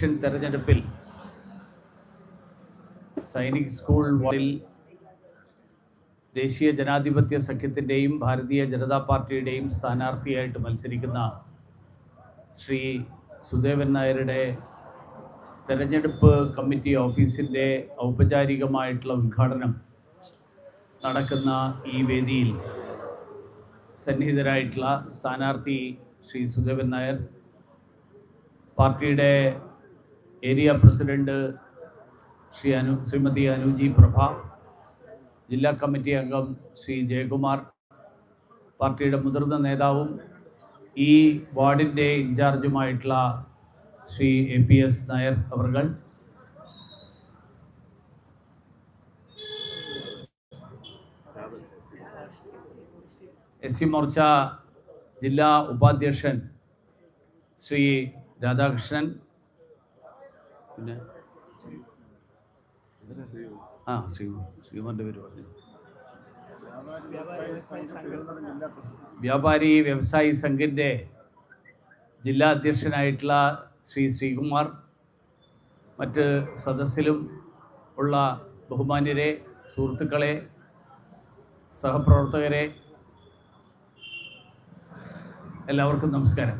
Corporation തെരഞ്ഞെടുപ്പിൽ സൈനിക് school വാർഡിൽ ദേശീയ ജനാധിപത്യ സഖ്യത്തിന്റെയും ഭാരതീയ ജനതാ പാർട്ടിയുടെയും സ്ഥാനാർത്ഥിയായിട്ട് മത്സരിക്കുന്ന ശ്രീ സുദേവൻ നായരുടെ തെരഞ്ഞെടുപ്പ് കമ്മിറ്റി ഓഫീസിന്റെ ഔപചാരികമായിട്ടുള്ള ഉദ്ഘാടനം നടക്കുന്ന ഈ വേദിയിൽ സന്നിഹിതരായിട്ടുള്ള സ്ഥാനാർത്ഥി ശ്രീ സുദേവൻ നായർ പാർട്ടിയുടെ ഏരിയ പ്രസിഡന്റ് ശ്രീ അനു ശ്രീമതി അനുജി പ്രഭ ജില്ലാ കമ്മിറ്റി അംഗം ശ്രീ ജയകുമാർ പാർട്ടിയുടെ മുതിർന്ന നേതാവും ഈ വാർഡിന്റെ ഇൻചാർജുമായിട്ടുള്ള Shri A P S Nair അവർകൾ. എസ് സി മോർച്ച ജില്ലാ ഉപാധ്യക്ഷൻ ശ്രീ രാധാകൃഷ്ണൻ പിന്നെ? ആ ശ്രീ ശ്രീകുമാറിന്റെ പേര് പറഞ്ഞു. വ്യാപാരി വ്യവസായി സംഘിന്റെ ജില്ലാ അധ്യക്ഷനായിട്ടുള്ള ശ്രീ ശ്രീകുമാർ മറ്റ് സദസ്സിലും ഉള്ള ബഹുമാന്യരെ സുഹൃത്തുക്കളെ സഹപ്രവർത്തകരെ എല്ലാവർക്കും നമസ്കാരം.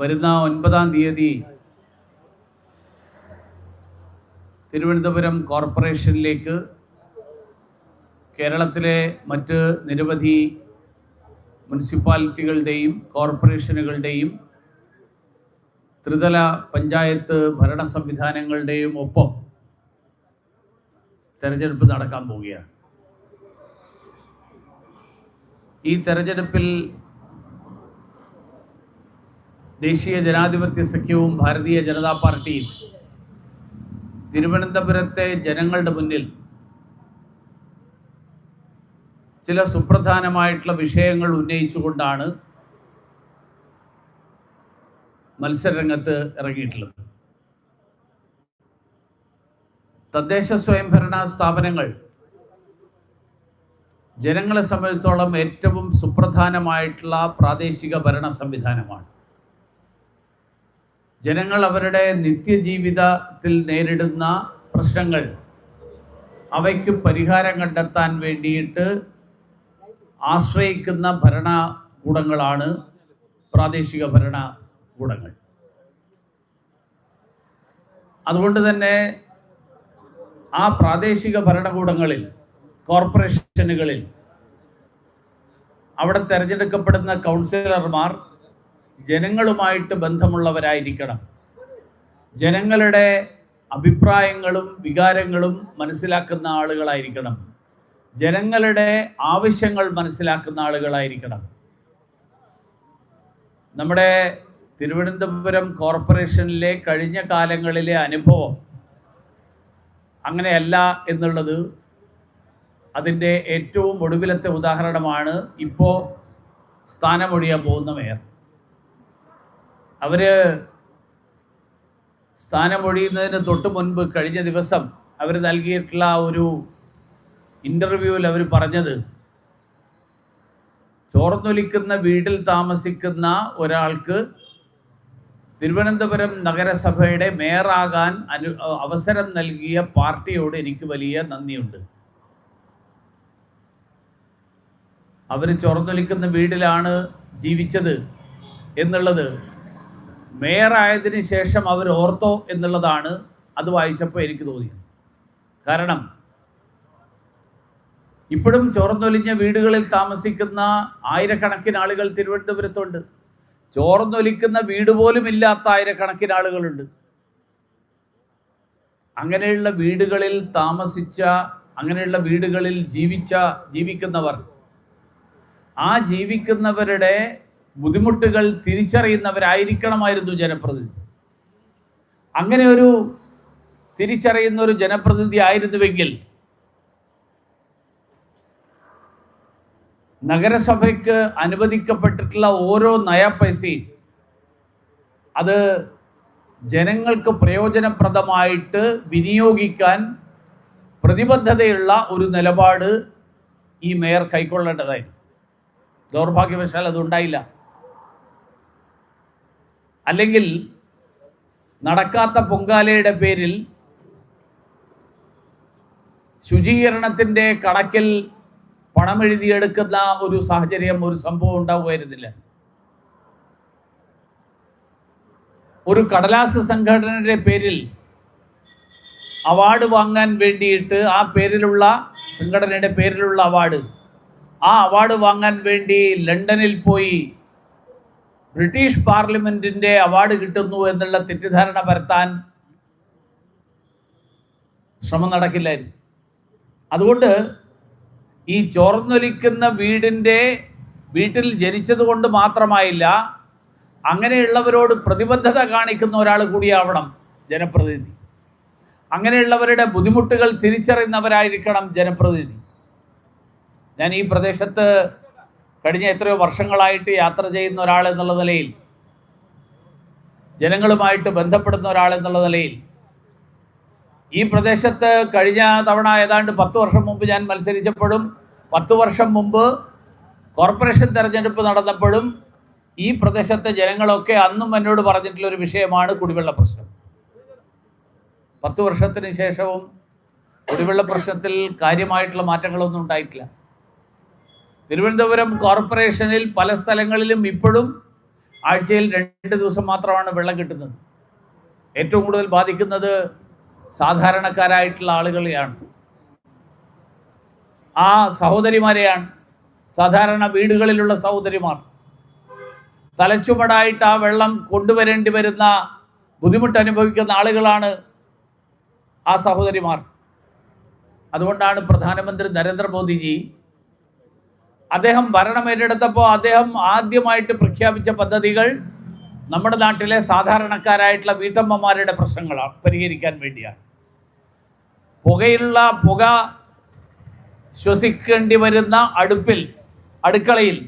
വരുന്ന ഒൻപതാം തീയതി തിരുവനന്തപുരം കോർപ്പറേഷനിലേക്ക് കേരളത്തിലെ മറ്റ് നിരവധി മുനിസിപ്പാലിറ്റികളുടെയും കോർപ്പറേഷനുകളുടെയും ത്രിതല പഞ്ചായത്ത് ഭരണ സംവിധാനങ്ങളുടെയും ഒപ്പം തെരഞ്ഞെടുപ്പ് നടക്കാൻ പോവുകയാണ്. ഈ തെരഞ്ഞെടുപ്പിൽ ദേശീയ ജനാധിപത്യ സഖ്യവും ഭാരതീയ ജനതാ പാർട്ടിയും തിരുവനന്തപുരത്തെ ജനങ്ങളുടെ മുന്നിൽ ചില സുപ്രധാനമായിട്ടുള്ള വിഷയങ്ങൾ ഉന്നയിച്ചുകൊണ്ടാണ് മത്സരരംഗത്ത് ഇറങ്ങിയിട്ടുള്ളത്. തദ്ദേശ സ്വയംഭരണ സ്ഥാപനങ്ങൾ ജനങ്ങളെ സംബന്ധിച്ചോളം ഏറ്റവും സുപ്രധാനമായിട്ടുള്ള പ്രാദേശിക ഭരണ സംവിധാനമാണ്. ജനങ്ങൾ അവരുടെ നിത്യജീവിതത്തിൽ നേരിടുന്ന പ്രശ്നങ്ങൾ അവയ്ക്ക് പരിഹാരം കണ്ടെത്താൻ വേണ്ടിയിട്ട് ആശ്രയിക്കുന്ന ഭരണകൂടങ്ങളാണ് പ്രാദേശിക ഭരണകൂടങ്ങൾ. അതുകൊണ്ട് തന്നെ ആ പ്രാദേശിക ഭരണകൂടങ്ങളിൽ കോർപ്പറേഷനുകളിൽ അവിടെ തിരഞ്ഞെടുക്കപ്പെടുന്ന കൗൺസിലർമാർ ജനങ്ങളുമായിട്ട് ബന്ധമുള്ളവരായിരിക്കണം. ജനങ്ങളുടെ അഭിപ്രായങ്ങളും വികാരങ്ങളും മനസ്സിലാക്കുന്ന ആളുകളായിരിക്കണം. ജനങ്ങളുടെ ആവശ്യങ്ങൾ മനസ്സിലാക്കുന്ന ആളുകളായിരിക്കണം. നമ്മുടെ തിരുവനന്തപുരം കോർപ്പറേഷനിലെ കഴിഞ്ഞ കാലങ്ങളിലെ അനുഭവം അങ്ങനെയല്ല എന്നുള്ളത് അതിന്റെ ഏറ്റവും ഒടുവിലത്തെ ഉദാഹരണമാണ് ഇപ്പോൾ സ്ഥാനമൊഴിയാൻ പോകുന്ന മേയർ. അവർ സ്ഥാനമൊഴിയുന്നതിന് തൊട്ട് മുൻപ് കഴിഞ്ഞ ദിവസം അവർ നൽകിയിട്ടുള്ള ഒരു ഇന്റർവ്യൂവിൽ അവർ പറഞ്ഞത് ചോർന്നൊലിക്കുന്ന വീട്ടിൽ താമസിക്കുന്ന ഒരാൾക്ക് തിരുവനന്തപുരം നഗരസഭയുടെ മേയറാകാൻ അനു അവസരം നൽകിയ പാർട്ടിയോട് എനിക്ക് വലിയ നന്ദിയുണ്ട്. അവർ ചോർന്നൊലിക്കുന്ന വീട്ടിലാണ് ജീവിച്ചത് എന്നുള്ളത് മേയറായതിന് ശേഷം അവർ ഓർത്തോ എന്നുള്ളതാണ് അത് വായിച്ചപ്പോൾ എനിക്ക് തോന്നിയത്. കാരണം ഇപ്പോഴും ചോർന്നൊലിഞ്ഞ വീടുകളിൽ താമസിക്കുന്ന ആയിരക്കണക്കിന് ആളുകൾ തിരുവനന്തപുരത്തുണ്ട്. ചോർന്നൊലിക്കുന്ന വീട് പോലും ഇല്ലാത്ത ആയിരക്കണക്കിന് ആളുകളുണ്ട്. അങ്ങനെയുള്ള വീടുകളിൽ താമസിച്ച അങ്ങനെയുള്ള വീടുകളിൽ ജീവിച്ച ജീവിക്കുന്നവർ ആ ജീവിക്കുന്നവരുടെ ബുദ്ധിമുട്ടുകൾ തിരിച്ചറിയുന്നവരായിരിക്കണമായിരുന്നു ജനപ്രതിനിധി. അങ്ങനെ ഒരു തിരിച്ചറിയുന്ന ഒരു ജനപ്രതിനിധി ആയിരുന്നുവെങ്കിൽ നഗരസഭയ്ക്ക് അനുവദിക്കപ്പെട്ടിട്ടുള്ള ഓരോ നയ പൈസയും അത് ജനങ്ങൾക്ക് പ്രയോജനപ്രദമായിട്ട് വിനിയോഗിക്കാൻ പ്രതിബദ്ധതയുള്ള ഒരു നിലപാട് ഈ മേയർ കൈക്കൊള്ളേണ്ടതായിരുന്നു. ദൗർഭാഗ്യവശാൽ അതുണ്ടായില്ല. അല്ലെങ്കിൽ നടക്കാത്ത പൊങ്കാലയുടെ പേരിൽ ശുചീകരണത്തിന്റെ കണക്കിൽ പണമെഴുതിയെടുക്കുന്ന ഒരു സാഹചര്യം ഒരു സംഭവം ഉണ്ടാവുമായിരുന്നില്ല. ഒരു കടലാസ് സംഘടനയുടെ പേരിൽ അവാർഡ് വാങ്ങാൻ വേണ്ടിയിട്ട് ആ പേരിലുള്ള സംഘടനയുടെ പേരിലുള്ള അവാർഡ്. ആ അവാർഡ് വാങ്ങാൻ വേണ്ടി ലണ്ടനിൽ പോയി ബ്രിട്ടീഷ് പാർലമെന്റിന്റെ അവാർഡ് കിട്ടുന്നു എന്നുള്ള തെറ്റിദ്ധാരണ പരത്താൻ ശ്രമം നടക്കില്ലായിരുന്നു. അതുകൊണ്ട് ഈ ചോർന്നൊലിക്കുന്ന വീടിന്റെ വീട്ടിൽ ജനിച്ചത് കൊണ്ട് മാത്രമായില്ല അങ്ങനെയുള്ളവരോട് പ്രതിബദ്ധത കാണിക്കുന്ന ഒരാൾ കൂടിയാവണം ജനപ്രതിനിധി. അങ്ങനെയുള്ളവരുടെ ബുദ്ധിമുട്ടുകൾ തിരിച്ചറിയുന്നവരായിരിക്കണം ജനപ്രതിനിധി. ഞാൻ ഈ പ്രദേശത്ത് കഴിഞ്ഞ എത്രയോ വർഷങ്ങളായിട്ട് യാത്ര ചെയ്യുന്ന ഒരാൾ എന്നുള്ള നിലയിൽ ജനങ്ങളുമായിട്ട് ബന്ധപ്പെടുന്ന ഒരാൾ എന്നുള്ള നിലയിൽ ഈ പ്രദേശത്ത് കഴിഞ്ഞ തവണ ഏതാണ്ട് പത്ത് വർഷം മുമ്പ് ഞാൻ മത്സരിച്ചപ്പോഴും പത്ത് വർഷം മുമ്പ് കോർപ്പറേഷൻ തെരഞ്ഞെടുപ്പ് നടന്നപ്പോഴും ഈ പ്രദേശത്തെ ജനങ്ങളൊക്കെ അന്നും എന്നോട് പറഞ്ഞിട്ടുള്ള ഒരു വിഷയമാണ് കുടിവെള്ള പ്രശ്നം. പത്ത് വർഷത്തിന് ശേഷവും കുടിവെള്ള പ്രശ്നത്തിൽ കാര്യമായിട്ടുള്ള മാറ്റങ്ങളൊന്നും ഉണ്ടായിട്ടില്ല. തിരുവനന്തപുരം കോർപ്പറേഷനിൽ പല സ്ഥലങ്ങളിലും ഇപ്പോഴും ആഴ്ചയിൽ രണ്ട് ദിവസം മാത്രമാണ് വെള്ളം കിട്ടുന്നത്. ഏറ്റവും കൂടുതൽ ബാധിക്കുന്നത് സാധാരണക്കാരായിട്ടുള്ള ആളുകളെയാണ്. ആ സഹോദരിമാരെയാണ്. സാധാരണ വീടുകളിലുള്ള സഹോദരിമാർ. തലച്ചുമടായിട്ട് ആ വെള്ളം കൊണ്ടുവരേണ്ടി വരുന്ന ബുദ്ധിമുട്ട് അനുഭവിക്കുന്ന ആളുകളാണ് ആ സഹോദരിമാർ. അതുകൊണ്ടാണ് പ്രധാനമന്ത്രി നരേന്ദ്രമോദിജി അദ്ദേഹം ഭരണം ഏറ്റെടുത്തപ്പോൾ അദ്ദേഹം ആദ്യമായിട്ട് പ്രഖ്യാപിച്ച പദ്ധതികൾ നമ്മുടെ നാട്ടിലെ സാധാരണക്കാരായിട്ടുള്ള വീട്ടമ്മമാരുടെ പ്രശ്നങ്ങളാണ് പരിഹരിക്കാൻ വേണ്ടിയാണ്. പുകയുള്ള പുക ശ്വസിക്കേണ്ടി വരുന്ന അടുപ്പിൽ അടുക്കളയിൽ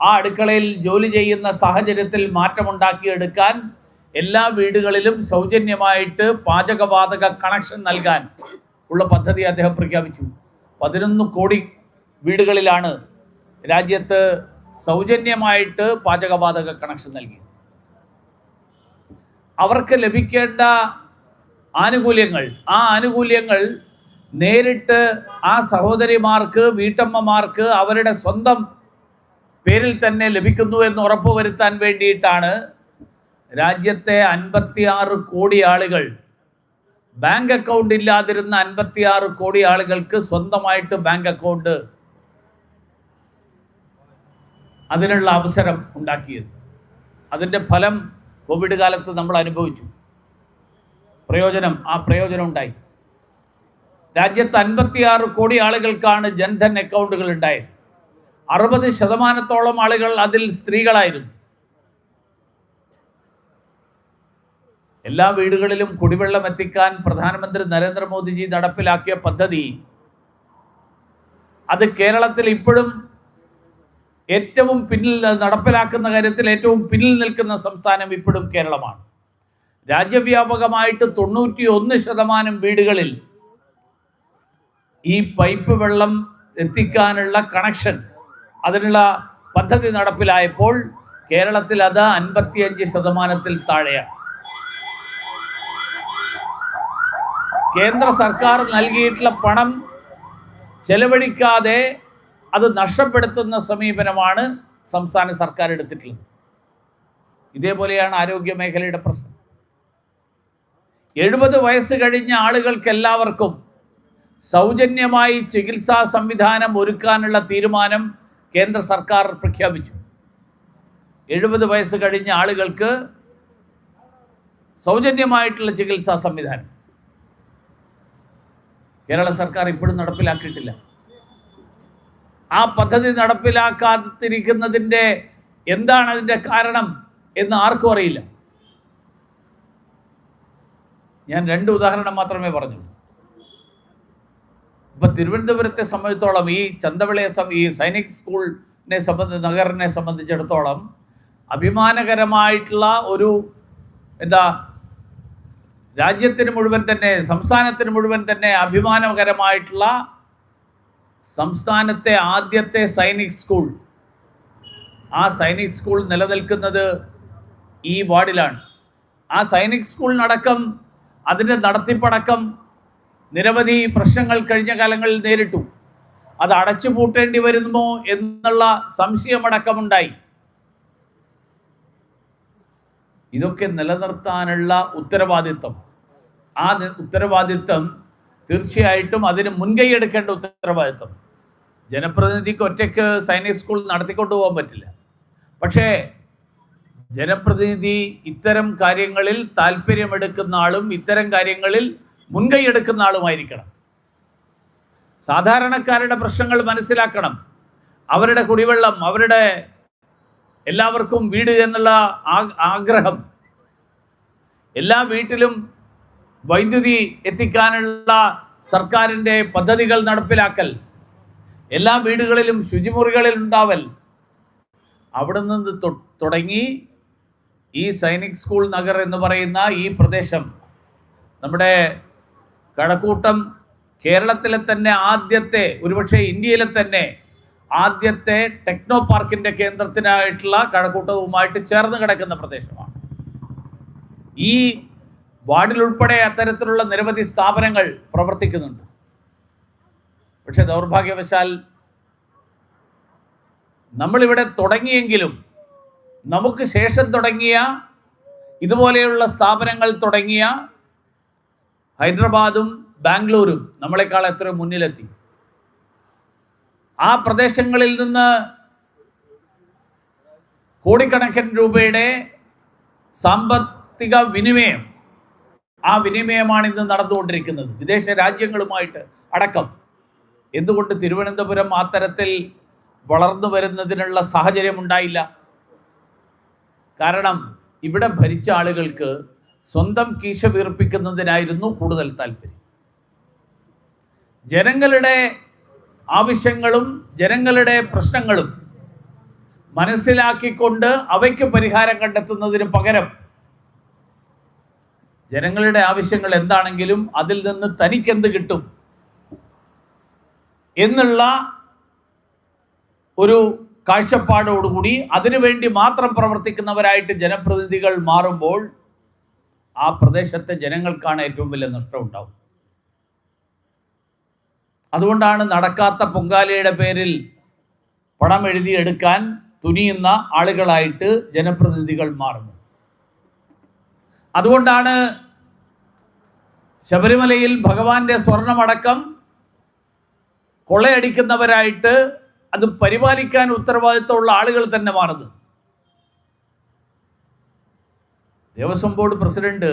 ആ അടുക്കളയിൽ ജോലി ചെയ്യുന്ന സാഹചര്യത്തിൽ മാറ്റമുണ്ടാക്കിയെടുക്കാൻ എല്ലാ വീടുകളിലും സൗജന്യമായിട്ട് പാചകവാതക കണക്ഷൻ നൽകാൻ ഉള്ള പദ്ധതി അദ്ദേഹം പ്രഖ്യാപിച്ചു. പതിനൊന്ന് കോടി വീടുകളിലാണ് രാജ്യത്ത് സൗജന്യമായിട്ട് പാചകവാതക കണക്ഷൻ നൽകി. അവർക്ക് ലഭിക്കേണ്ട ആനുകൂല്യങ്ങൾ ആ ആനുകൂല്യങ്ങൾ നേരിട്ട് ആ സഹോദരിമാർക്ക് വീട്ടമ്മമാർക്ക് അവരുടെ സ്വന്തം പേരിൽ തന്നെ ലഭിക്കുന്നു എന്ന് ഉറപ്പുവരുത്താൻ വേണ്ടിയിട്ടാണ് രാജ്യത്തെ അൻപത്തിയാറ് കോടി ആളുകൾ ബാങ്ക് അക്കൗണ്ട് ഇല്ലാതിരുന്ന അൻപത്തിയാറ് കോടി ആളുകൾക്ക് സ്വന്തമായിട്ട് ബാങ്ക് അക്കൗണ്ട് അതിനുള്ള അവസരം ഉണ്ടാക്കിയത്. അതിന്റെ ഫലം കോവിഡ് കാലത്ത് നമ്മൾ അനുഭവിച്ചു. പ്രയോജനം ആ പ്രയോജനം ഉണ്ടായി. രാജ്യത്ത് അൻപത്തിയാറ് കോടി ആളുകൾക്കാണ് ജൻധൻ അക്കൗണ്ടുകൾ ഉണ്ടായത്. അറുപത് ശതമാനത്തോളം ആളുകൾ അതിൽ സ്ത്രീകളായിരുന്നു. എല്ലാ വീടുകളിലും കുടിവെള്ളം എത്തിക്കാൻ പ്രധാനമന്ത്രി നരേന്ദ്രമോദിജി നടപ്പിലാക്കിയ പദ്ധതി അത് കേരളത്തിൽ ഇപ്പോഴും ഏറ്റവും പിന്നിൽ നടപ്പിലാക്കുന്ന കാര്യത്തിൽ ഏറ്റവും പിന്നിൽ നിൽക്കുന്ന സംസ്ഥാനം ഇപ്പോഴും കേരളമാണ്. രാജ്യവ്യാപകമായിട്ട് തൊണ്ണൂറ്റി ഒന്ന് ശതമാനം വീടുകളിൽ ഈ പൈപ്പ് വെള്ളം എത്തിക്കാനുള്ള കണക്ഷൻ അതിനുള്ള പദ്ധതി നടപ്പിലായപ്പോൾ കേരളത്തിൽ അത് അൻപത്തിയഞ്ച് ശതമാനത്തിൽ താഴെയാണ്. കേന്ദ്ര സർക്കാർ നൽകിയിട്ടുള്ള പണം ചെലവഴിക്കാതെ അത് നഷ്ടപ്പെടുത്തുന്ന സമീപനമാണ് സംസ്ഥാന സർക്കാർ എടുത്തിട്ടുള്ളത്. ഇതേപോലെയാണ് ആരോഗ്യ മേഖലയുടെ പ്രശ്നം. എഴുപത് വയസ്സ് കഴിഞ്ഞ ആളുകൾക്ക് എല്ലാവർക്കും സൗജന്യമായി ചികിത്സാ സംവിധാനം ഒരുക്കാനുള്ള തീരുമാനം കേന്ദ്ര സർക്കാർ പ്രഖ്യാപിച്ചു. എഴുപത് വയസ്സ് കഴിഞ്ഞ ആളുകൾക്ക് സൗജന്യമായിട്ടുള്ള ചികിത്സാ സംവിധാനം. കേരള സർക്കാർ ഇപ്പോഴും നടപ്പിലാക്കിയിട്ടില്ല. ആ പദ്ധതി നടപ്പിലാക്കാതിരിക്കുന്നതിന്റെ എന്താണ് അതിന്റെ കാരണം എന്ന് ആർക്കും അറിയില്ല. ഞാൻ രണ്ട് ഉദാഹരണം മാത്രമേ പറഞ്ഞു ഇപ്പൊ തിരുവനന്തപുരത്തെ സംബന്ധിച്ചോളം ഈ ചന്തവിളയെ ഈ സൈനിക് സ്കൂളിനെ സംബന്ധി നഗറിനെ സംബന്ധിച്ചിടത്തോളം അഭിമാനകരമായിട്ടുള്ള ഒരു എന്താ രാജ്യത്തിന് മുഴുവൻ തന്നെ സംസ്ഥാനത്തിന് മുഴുവൻ തന്നെ അഭിമാനകരമായിട്ടുള്ള സംസ്ഥാനത്തെ ആദ്യത്തെ സൈനിക് സ്കൂൾ. ആ സൈനിക് സ്കൂൾ നിലനിൽക്കുന്നത് ഈ വാർഡിലാണ്. ആ സൈനിക് സ്കൂളിനടക്കം അതിന്റെ നടത്തിപ്പടക്കം നിരവധി പ്രശ്നങ്ങൾ കഴിഞ്ഞ കാലങ്ങളിൽ നേരിട്ടു. അത് അടച്ചു പൂട്ടേണ്ടി വരുമോ എന്നുള്ള സംശയമടക്കമുണ്ടായി. ഇതൊക്കെ നിലനിർത്താനുള്ള ഉത്തരവാദിത്വം. ആ ഉത്തരവാദിത്വം തീർച്ചയായിട്ടും അതിന് മുൻകൈ എടുക്കേണ്ട ഉത്തരവാദിത്വം. ജനപ്രതിനിധിക്ക് ഒറ്റയ്ക്ക് സൈനിക് സ്കൂൾ നടത്തിക്കൊണ്ടു പോകാൻ പറ്റില്ല. പക്ഷേ ജനപ്രതിനിധി ഇത്തരം കാര്യങ്ങളിൽ താല്പര്യമെടുക്കുന്ന ആളും ഇത്തരം കാര്യങ്ങളിൽ മുൻകൈ എടുക്കുന്ന ആളുമായിരിക്കണം. സാധാരണക്കാരുടെ പ്രശ്നങ്ങൾ മനസ്സിലാക്കണം. അവരുടെ കുടിവെള്ളം അവരുടെ എല്ലാവർക്കും വീട് എന്നുള്ള ആഗ്രഹം. എല്ലാ വീട്ടിലും വൈദ്യുതി എത്തിക്കാനുള്ള സർക്കാരിന്റെ പദ്ധതികൾ നടപ്പിലാക്കൽ എല്ലാ വീടുകളിലും ശുചിമുറികളിൽ ഉണ്ടാവൽ. അവിടെ നിന്ന് തുടങ്ങി ഈ സൈനിക് സ്കൂൾ നഗർ എന്ന് പറയുന്ന ഈ പ്രദേശം നമ്മുടെ കഴക്കൂട്ടം കേരളത്തിലെ തന്നെ ആദ്യത്തെ ഒരുപക്ഷെ ഇന്ത്യയിലെ തന്നെ ആദ്യത്തെ ടെക്നോ പാർക്കിന്റെ കേന്ദ്രത്തിനായിട്ടുള്ള കഴക്കൂട്ടവുമായിട്ട് ചേർന്ന് കിടക്കുന്ന പ്രദേശമാണ്. ഈ വാർഡിൽ ഉൾപ്പെടെ അത്തരത്തിലുള്ള നിരവധി സ്ഥാപനങ്ങൾ പ്രവർത്തിക്കുന്നുണ്ട്. പക്ഷെ ദൗർഭാഗ്യവശാൽ നമ്മളിവിടെ തുടങ്ങിയെങ്കിലും നമുക്ക് ശേഷം തുടങ്ങിയ ഇതുപോലെയുള്ള സ്ഥാപനങ്ങൾ തുടങ്ങിയ ഹൈദരാബാദും ബാംഗ്ലൂരും നമ്മളെക്കാൾ എത്ര മുന്നിലെത്തി. ആ പ്രദേശങ്ങളിൽ നിന്ന് കോടിക്കണക്കിന് രൂപയുടെ സാമ്പത്തിക വിനിമയം ആ വിനിമയമാണ് ഇന്ന് നടന്നുകൊണ്ടിരിക്കുന്നത്. വിദേശ രാജ്യങ്ങളുമായിട്ട് അടക്കം. എന്തുകൊണ്ട് തിരുവനന്തപുരം ആ തരത്തിൽ വളർന്നു വരുന്നതിനുള്ള സാഹചര്യം ഉണ്ടായില്ല? കാരണം ഇവിടെ ഭരിച്ച ആളുകൾക്ക് സ്വന്തം കീശ വീർപ്പിക്കുന്നതിനായിരുന്നു കൂടുതൽ താല്പര്യം. ജനങ്ങളുടെ ആവശ്യങ്ങളും ജനങ്ങളുടെ പ്രശ്നങ്ങളും മനസ്സിലാക്കിക്കൊണ്ട് അവയ്ക്ക് പരിഹാരം കണ്ടെത്തുന്നതിന് പകരം ജനങ്ങളുടെ ആവശ്യങ്ങൾ എന്താണെങ്കിലും അതിൽ നിന്ന് തനിക്ക് തനിക്കെന്ത് കിട്ടും എന്നുള്ള ഒരു കാഴ്ചപ്പാടോടുകൂടി അതിനുവേണ്ടി മാത്രം പ്രവർത്തിക്കുന്നവരായിട്ട് ജനപ്രതിനിധികൾ മാറുമ്പോൾ ആ പ്രദേശത്തെ ജനങ്ങൾക്കാണ് ഏറ്റവും വലിയ നഷ്ടം ഉണ്ടാവും അതുകൊണ്ടാണ് നടക്കാത്ത പൊങ്കാലയുടെ പേരിൽ പണം എഴുതിയെടുക്കാൻ തുനിയുന്ന ആളുകളായിട്ട് ജനപ്രതിനിധികൾ മാറുന്നത്. അതുകൊണ്ടാണ് ശബരിമലയിൽ ഭഗവാന്റെ സ്വർണമടക്കം കൊള്ളയടിക്കുന്നവരായിട്ട് അത് പരിപാലിക്കാൻ ഉത്തരവാദിത്തമുള്ള ആളുകൾ തന്നെ മാറുന്നത്. ദേവസ്വം ബോർഡ് പ്രസിഡന്റ്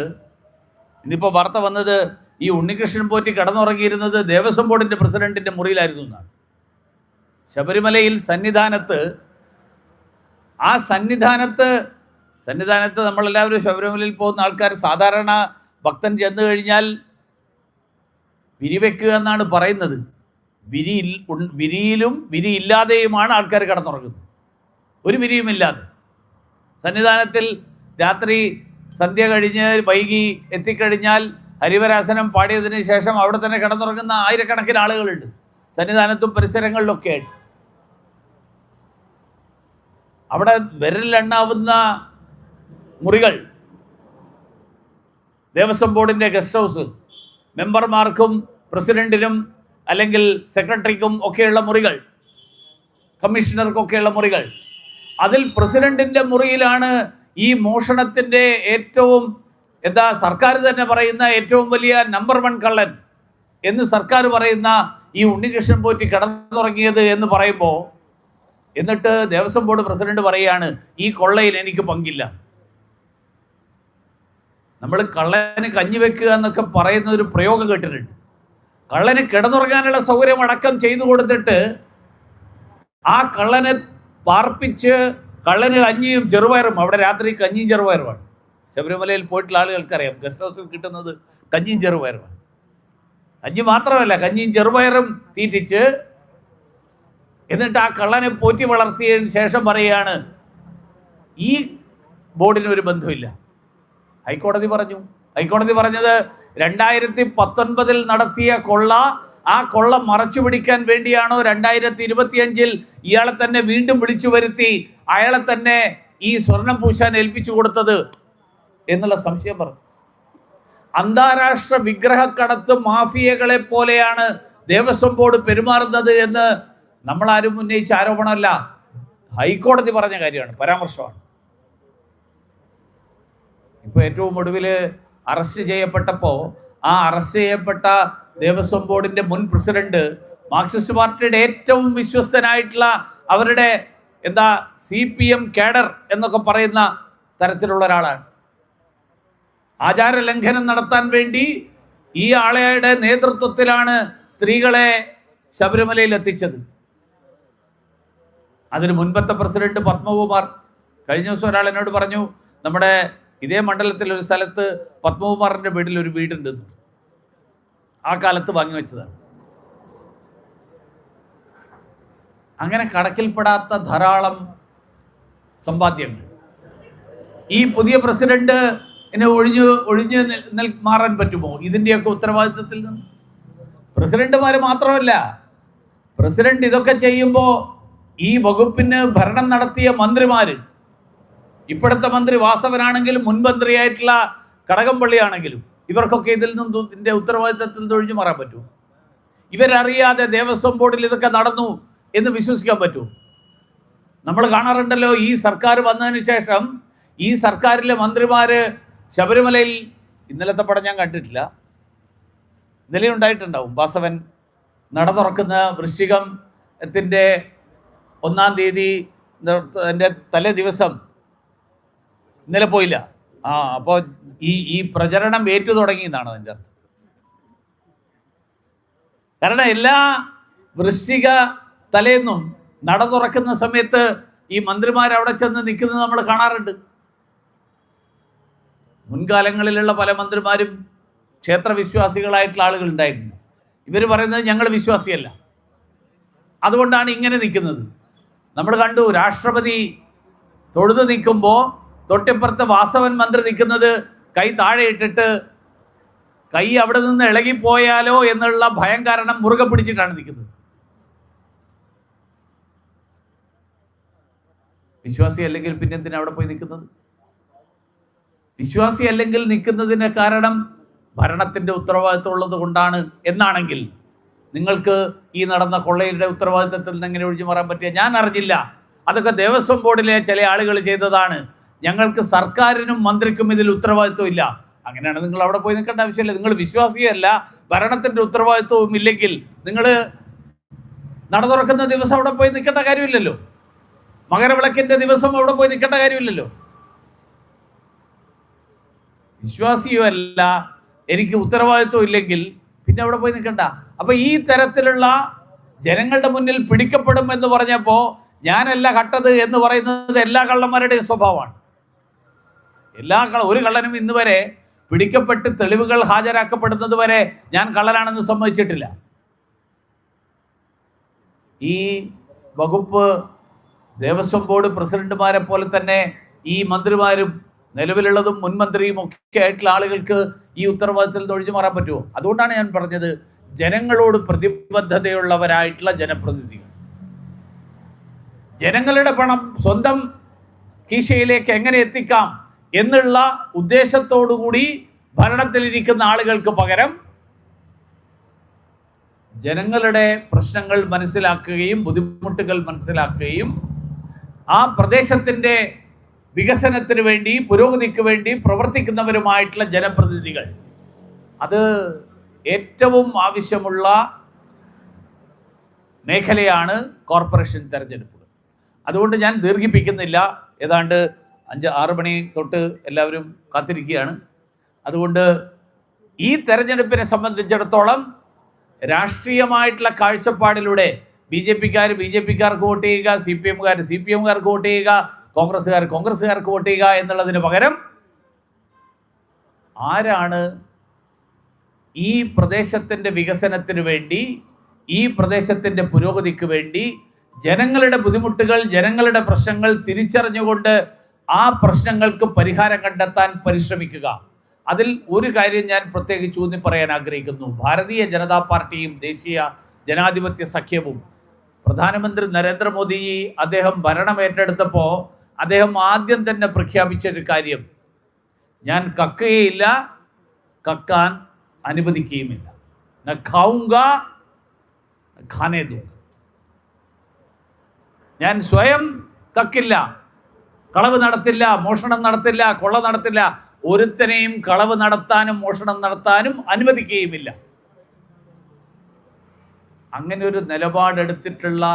ഇന്നിപ്പോൾ വാർത്ത വന്നത് ഈ ഉണ്ണികൃഷ്ണൻ പോറ്റി കടന്നുറങ്ങിയിരുന്നത് ദേവസ്വം ബോർഡിന്റെ പ്രസിഡന്റിന്റെ മുറിയിലായിരുന്നു എന്നാണ്. ശബരിമലയിൽ സന്നിധാനത്ത് ആ സന്നിധാനത്ത് സന്നിധാനത്ത് നമ്മളെല്ലാവരും ശബരിമലയിൽ പോകുന്ന ആൾക്കാർ സാധാരണ ഭക്തൻ ചെന്ന് കഴിഞ്ഞാൽ വിരിവെക്കുക എന്നാണ് പറയുന്നത്. വിരി വിരിയിലും വിരിയിലും വിരിയില്ലാതെയുമാണ് ആൾക്കാർ കിടന്നുറങ്ങുന്നത്. ഒരു വിരിയുമില്ലാതെ സന്നിധാനത്തിൽ രാത്രി സന്ധ്യ കഴിഞ്ഞ് വൈകി എത്തിക്കഴിഞ്ഞാൽ ഹരിവരാസനം പാടിയതിന് ശേഷം അവിടെ തന്നെ കിടന്നുറങ്ങുന്ന ആയിരക്കണക്കിന് ആളുകളുണ്ട്. സന്നിധാനത്തും പരിസരങ്ങളിലൊക്കെ ആയിട്ട് അവിടെ വിരലിലെണ്ണാവുന്ന മുറികൾ. ദേവസ്വം ബോർഡിന്റെ ഗസ്റ്റ് ഹൗസ്. മെമ്പർമാർക്കും പ്രസിഡന്റിനും അല്ലെങ്കിൽ സെക്രട്ടറിക്കും ഒക്കെയുള്ള മുറികൾ. കമ്മീഷണർക്കൊക്കെയുള്ള മുറികൾ. അതിൽ പ്രസിഡന്റിന്റെ മുറിയിലാണ് ഈ മോഷണത്തിന്റെ ഏറ്റവും എന്താ സർക്കാർ തന്നെ പറയുന്ന ഏറ്റവും വലിയ നമ്പർ വൺ കള്ളൻ എന്ന് സർക്കാർ പറയുന്ന ഈ ഉണ്ണികൃഷ്ണൻ പോറ്റി കിടന്നുറങ്ങിയത് എന്ന് പറയുമ്പോൾ എന്നിട്ട് ദേവസ്വം ബോർഡ് പ്രസിഡന്റ് പറയുകയാണ് ഈ കൊള്ളയിൽ എനിക്ക് പങ്കില്ല. നമ്മൾ കള്ളന് കഞ്ഞി വെക്കുക എന്നൊക്കെ പറയുന്ന ഒരു പ്രയോഗം കേട്ടിട്ടുണ്ട്. കള്ളന് കിടന്നുറങ്ങാനുള്ള സൗകര്യം അടക്കം ചെയ്തു കൊടുത്തിട്ട് ആ കള്ളനെ പാർപ്പിച്ച് കള്ളന് കഞ്ഞിയും ചെറുപയറും അവിടെ രാത്രി കഞ്ഞിയും ചെറുപയറുമാണ്. ശബരിമലയിൽ പോയിട്ടുള്ള ആളുകൾക്കറിയാം ഗസ്റ്റ് ഹൗസിൽ കിട്ടുന്നത് കഞ്ഞിയും ചെറുപയറുമാണ്. കഞ്ഞി മാത്രമല്ല കഞ്ഞിയും ചെറുപയറും തീറ്റിച്ച് എന്നിട്ട് ആ കള്ളനെ പോറ്റി വളർത്തിയതിന് ശേഷം പറയുകയാണ് ഈ ബോർഡിന് ഒരു ബന്ധമില്ല ഹൈക്കോടതി പറഞ്ഞു. ഹൈക്കോടതി പറഞ്ഞത് രണ്ടായിരത്തി പത്തൊൻപതിൽ നടത്തിയ കൊള്ള ആ കൊള്ള മറച്ചു പിടിക്കാൻ വേണ്ടിയാണോ രണ്ടായിരത്തി ഇരുപത്തിയഞ്ചിൽ ഇയാളെ തന്നെ വീണ്ടും വിളിച്ചു വരുത്തി അയാളെ തന്നെ ഈ സ്വർണം പൂശാൻ ഏൽപ്പിച്ചു കൊടുത്തത് എന്നുള്ള സംശയം പറഞ്ഞു. അന്താരാഷ്ട്ര വിഗ്രഹക്കടത്ത് മാഫിയകളെ പോലെയാണ് ദേവസ്വം ബോർഡ് പെരുമാറുന്നത് എന്ന് നമ്മളാരും ഉന്നയിച്ച ആരോപണമല്ല. ഹൈക്കോടതി പറഞ്ഞ കാര്യമാണ് പരാമർശമാണ്. ഇപ്പൊ ഏറ്റവും ഒടുവിൽ അറസ്റ്റ് ചെയ്യപ്പെട്ടപ്പോൾ ആ അറസ്റ്റ് ചെയ്യപ്പെട്ട ദേവസ്വം ബോർഡിന്റെ മുൻ പ്രസിഡന്റ് മാർക്സിസ്റ്റ് പാർട്ടിയുടെ ഏറ്റവും വിശ്വസ്തനായിട്ടുള്ള അവരുടെ എന്താ സി പി എം കേഡർ എന്നൊക്കെ പറയുന്ന തരത്തിലുള്ള ഒരാളാണ്. ആചാര ലംഘനം നടത്താൻ വേണ്ടി ഈ ആളെയുടെ നേതൃത്വത്തിലാണ് സ്ത്രീകളെ ശബരിമലയിൽ എത്തിച്ചത്. അതിന് മുൻപത്തെ പ്രസിഡന്റ് പത്മകുമാർ കഴിഞ്ഞ ദിവസം ഒരാൾ എന്നോട് പറഞ്ഞു നമ്മുടെ ഇതേ മണ്ഡലത്തിൽ ഒരു സ്ഥലത്ത് പത്മകുമാറിന്റെ വീട്ടിൽ ഒരു വീടുണ്ട് ആ കാലത്ത് വാങ്ങി വെച്ചതാണ്. അങ്ങനെ കണക്കിൽപ്പെടാത്ത ധാരാളം സമ്പാദ്യങ്ങൾ. ഈ പുതിയ പ്രസിഡന്റ് എന്നെ ഒഴിഞ്ഞു ഒഴിഞ്ഞ് നിൽ- മാറാൻ പറ്റുമോ? ഇതിന്റെയൊക്കെ ഉത്തരവാദിത്തത്തിൽ നിന്ന്. പ്രസിഡന്റുമാര് മാത്രമല്ല പ്രസിഡന്റ് ഇതൊക്കെ ചെയ്യുമ്പോൾ ഈ വകുപ്പിന് ഭരണം നടത്തിയ മന്ത്രിമാര് ഇപ്പോഴത്തെ മന്ത്രി വാസവനാണെങ്കിലും മുൻമന്ത്രിയായിട്ടുള്ള കടകംപള്ളി കടകംപള്ളിയാണെങ്കിലും ഇവർക്കൊക്കെ ഇതിൽ നിന്നും ഇതിന്റെ ഉത്തരവാദിത്തത്തിൽ ഒഴിഞ്ഞു മാറാൻ പറ്റുമോ? ഇവരറിയാതെ ദേവസ്വം ബോർഡിൽ ഇതൊക്കെ നടന്നു എന്ന് വിശ്വസിക്കാൻ പറ്റുമോ? നമ്മൾ കാണാറുണ്ടല്ലോ ഈ സർക്കാർ വന്നതിന് ശേഷം ഈ സർക്കാരിലെ മന്ത്രിമാര് ശബരിമലയിൽ ഇന്നലത്തെ പടം ഞാൻ കണ്ടിട്ടില്ല. ഇന്നലെ ഉണ്ടായിട്ടുണ്ടാവും. വാസവൻ നട തുറക്കുന്ന വൃശ്ചികത്തിന്റെ ഒന്നാം തീയതി എന്റെ തലേ ദിവസം ഇന്നലെ പോയില്ല. ആ അപ്പോ ഈ ഈ പ്രചരണം ഏറ്റു തുടങ്ങി എന്നാണ് അതിന്റെ അർത്ഥം. കാരണം എല്ലാ വൃശ്ചിക തലേന്നും നട തുറക്കുന്ന സമയത്ത് ഈ മന്ത്രിമാർ അവിടെ ചെന്ന് നിൽക്കുന്നത് നമ്മൾ കാണാറുണ്ട്. മുൻകാലങ്ങളിലുള്ള പല മന്ത്രിമാരും ക്ഷേത്രവിശ്വാസികളായിട്ടുള്ള ആളുകൾ ഉണ്ടായിരുന്നു. ഇവർ പറയുന്നത് ഞങ്ങൾ വിശ്വാസിയല്ല. അതുകൊണ്ടാണ് ഇങ്ങനെ നിൽക്കുന്നത്. നമ്മൾ കണ്ടു രാഷ്ട്രപതി തൊഴുത് നിൽക്കുമ്പോൾ തൊട്ടിപ്പുറത്ത് വാസവൻ മന്ത്രി നിൽക്കുന്നത് കൈ താഴെ ഇട്ടിട്ട് കൈ അവിടെ നിന്ന് ഇളകിപ്പോയാലോ എന്നുള്ള ഭയം കാരണം മുറുകെ പിടിച്ചിട്ടാണ് നിൽക്കുന്നത്. വിശ്വാസി അല്ലെങ്കിൽ പിന്നെ എന്തിനാ അവിടെ പോയി നിൽക്കുന്നത്? വിശ്വാസി അല്ലെങ്കിൽ നിൽക്കുന്നതിന് കാരണം ഭരണത്തിന്റെ ഉത്തരവാദിത്വം ഉള്ളത് കൊണ്ടാണ് എന്നാണെങ്കിൽ നിങ്ങൾക്ക് ഈ നടന്ന കൊള്ളയുടെ ഉത്തരവാദിത്തത്തിൽ നിന്ന് എങ്ങനെ ഒഴിഞ്ഞു മാറാൻ പറ്റിയ ഞാൻ അറിഞ്ഞില്ല. അതൊക്കെ ദേവസ്വം ബോർഡിലെ ചില ആളുകൾ ചെയ്തതാണ്. ഞങ്ങൾക്ക് സർക്കാരിനും മന്ത്രിക്കും ഇതിൽ ഉത്തരവാദിത്വം ഇല്ല. അങ്ങനെയാണ് നിങ്ങൾ അവിടെ പോയി നിൽക്കേണ്ട ആവശ്യമില്ല. നിങ്ങൾ വിശ്വാസിയല്ല. ഭരണത്തിന്റെ ഉത്തരവാദിത്വവും ഇല്ലെങ്കിൽ നിങ്ങൾ നട തുറക്കുന്ന ദിവസം അവിടെ പോയി നിൽക്കേണ്ട കാര്യമില്ലല്ലോ. മകരവിളക്കിന്റെ ദിവസം അവിടെ പോയി നിൽക്കേണ്ട കാര്യമില്ലല്ലോ. വിശ്വാസിയുമല്ല. എനിക്ക് ഉത്തരവാദിത്വം ഇല്ലെങ്കിൽ പിന്നെ അവിടെ പോയി നിൽക്കണ്ട. അപ്പൊ ഈ തരത്തിലുള്ള ജനങ്ങളുടെ മുന്നിൽ പിടിക്കപ്പെടും എന്ന് പറഞ്ഞപ്പോൾ ഞാനല്ല കട്ടത് എന്ന് പറയുന്നത് എല്ലാ കള്ളന്മാരുടെയും സ്വഭാവമാണ്. എല്ലാ ഒരു കള്ളനും ഇന്ന് വരെ പിടിക്കപ്പെട്ട് തെളിവുകൾ ഹാജരാക്കപ്പെടുന്നത് വരെ ഞാൻ കള്ളനാണെന്ന് സമ്മതിച്ചിട്ടില്ല. ഈ വകുപ്പ് ദേവസ്വം ബോർഡ് പ്രസിഡന്റുമാരെ പോലെ തന്നെ ഈ മന്ത്രിമാരും നിലവിലുള്ളതും മുൻ മന്ത്രിയും ഒക്കെ ആയിട്ടുള്ള ആളുകൾക്ക് ഈ ഉത്തരവാദിത്തത്തിൽ നിന്ന് ഒഴിഞ്ഞു മാറാൻ പറ്റുമോ? അതുകൊണ്ടാണ് ഞാൻ പറഞ്ഞത് ജനങ്ങളോട് പ്രതിബദ്ധതയുള്ളവരായിട്ടുള്ള ജനപ്രതിനിധികൾ. ജനങ്ങളുടെ പണം സ്വന്തം കീശയിലേക്ക് എങ്ങനെ എത്തിക്കാം? എന്നുള്ള ഉദ്ദേശത്തോടുകൂടി ഭരണത്തിലിരിക്കുന്ന ആളുകൾക്ക് പകരം ജനങ്ങളുടെ പ്രശ്നങ്ങൾ മനസ്സിലാക്കുകയും ബുദ്ധിമുട്ടുകൾ മനസ്സിലാക്കുകയും ആ പ്രദേശത്തിന്റെ വികസനത്തിന് വേണ്ടി പുരോഗതിക്ക് വേണ്ടി പ്രവർത്തിക്കുന്നവരുമായിട്ടുള്ള ജനപ്രതിനിധികൾ. അത് ഏറ്റവും ആവശ്യമുള്ള മേഖലയാണ് കോർപ്പറേഷൻ തെരഞ്ഞെടുപ്പുകൾ അതുകൊണ്ട് ഞാൻ ദീർഘിപ്പിക്കുന്നില്ല. ഏതാണ്ട് അഞ്ച് ആറ് മണി തൊട്ട് എല്ലാവരും കാത്തിരിക്കുകയാണ്. അതുകൊണ്ട് ഈ തെരഞ്ഞെടുപ്പിനെ സംബന്ധിച്ചിടത്തോളം രാഷ്ട്രീയമായിട്ടുള്ള കാഴ്ചപ്പാടിലൂടെ ബി ജെ പിക്കാർ ബി ജെ പിക്കാർക്ക് വോട്ട് ചെയ്യുക സി പി എമ്മുകാർ സി പി എമ്മുകാർക്ക് വോട്ട് ചെയ്യുക കോൺഗ്രസ്സുകാർ കോൺഗ്രസ്സുകാർക്ക് വോട്ട് ചെയ്യുക എന്നുള്ളതിന് പകരം ആരാണ് ഈ പ്രദേശത്തിന്റെ വികസനത്തിന് വേണ്ടി ഈ പ്രദേശത്തിന്റെ പുരോഗതിക്ക് വേണ്ടി ജനങ്ങളുടെ ബുദ്ധിമുട്ടുകൾ ജനങ്ങളുടെ പ്രശ്നങ്ങൾ തിരിച്ചറിഞ്ഞുകൊണ്ട് ആ പ്രശ്നങ്ങൾക്ക് പരിഹാരം കണ്ടെത്താൻ പരിശ്രമിക്കുക. അതിൽ ഒരു കാര്യം ഞാൻ പ്രത്യേകിച്ച് ഊന്നി പറയാൻ ആഗ്രഹിക്കുന്നു. ഭാരതീയ ജനതാ പാർട്ടിയും ദേശീയ ജനാധിപത്യ സഖ്യവും. പ്രധാനമന്ത്രി നരേന്ദ്രമോദി അദ്ദേഹം ഭരണം ഏറ്റെടുത്തപ്പോൾ അദ്ദേഹം ആദ്യം തന്നെ പ്രഖ്യാപിച്ച ഒരു കാര്യം. ഞാൻ കക്കുകയില്ല കക്കാൻ അനുവദിക്കുകയുമില്ല. ഞാൻ സ്വയം കക്കില്ല. കളവ് നടത്തില്ല മോഷണം നടത്തില്ല കൊള്ള നടത്തില്ല. ഒരുത്തനെയും കളവ് നടത്താനും മോഷണം നടത്താനും അനുവദിക്കുകയുമില്ല. അങ്ങനെ ഒരു നിലപാടെടുത്തിട്ടുള്ള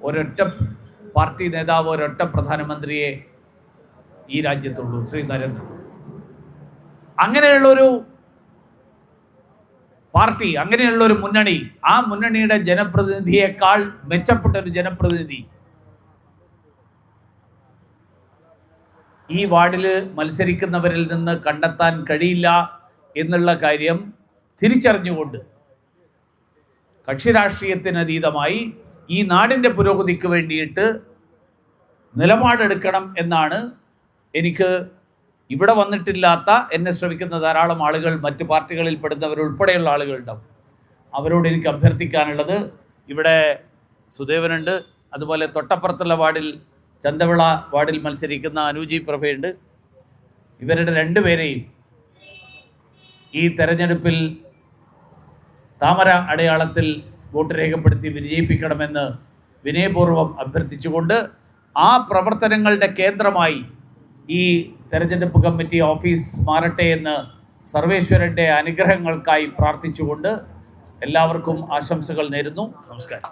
ഒരൊറ്റ പാർട്ടി നേതാവ് ഒരൊറ്റ പ്രധാനമന്ത്രിയെ ഈ രാജ്യത്തുള്ളൂ ശ്രീ നരേന്ദ്രമോദി. അങ്ങനെയുള്ളൊരു പാർട്ടി അങ്ങനെയുള്ള ഒരു മുന്നണി ആ മുന്നണിയുടെ ജനപ്രതിനിധിയേക്കാൾ മെച്ചപ്പെട്ട ഒരു ജനപ്രതിനിധി ഈ വാർഡിൽ മത്സരിക്കുന്നവരിൽ നിന്ന് കണ്ടെത്താൻ കഴിയില്ല എന്നുള്ള കാര്യം തിരിച്ചറിഞ്ഞുകൊണ്ട് കക്ഷി രാഷ്ട്രീയത്തിനതീതമായി ഈ നാടിന്റെ പുരോഗതിക്ക് വേണ്ടിയിട്ട് നിലപാടെടുക്കണം എന്നാണ് എനിക്ക് ഇവിടെ വന്നിട്ടില്ലാത്ത എന്നെ ശ്രമിക്കുന്ന ധാരാളം ആളുകൾ മറ്റ് പാർട്ടികളിൽ പെടുന്നവരുൾപ്പെടെയുള്ള ആളുകളുണ്ടാവും അവരോട് എനിക്ക് അഭ്യർത്ഥിക്കാനുള്ളത് ഇവിടെ സുദേവനുണ്ട്. അതുപോലെ തൊട്ടപ്പുറത്തുള്ള വാർഡിൽ ചന്തവിള വാർഡിൽ മത്സരിക്കുന്ന അനുജി പ്രഭയുണ്ട്. ഇവരുടെ രണ്ടുപേരെയും ഈ തെരഞ്ഞെടുപ്പിൽ താമര അടയാളത്തിൽ വോട്ട് രേഖപ്പെടുത്തി വിജയിപ്പിക്കണമെന്ന് വിനയപൂർവം അഭ്യർത്ഥിച്ചുകൊണ്ട് ആ പ്രവർത്തനങ്ങളുടെ കേന്ദ്രമായി ഈ തെരഞ്ഞെടുപ്പ് കമ്മിറ്റി ഓഫീസ് മാറട്ടെ എന്ന് സർവേശ്വരന്റെ അനുഗ്രഹങ്ങൾക്കായി പ്രാർത്ഥിച്ചുകൊണ്ട് എല്ലാവർക്കും ആശംസകൾ നേരുന്നു. നമസ്കാരം.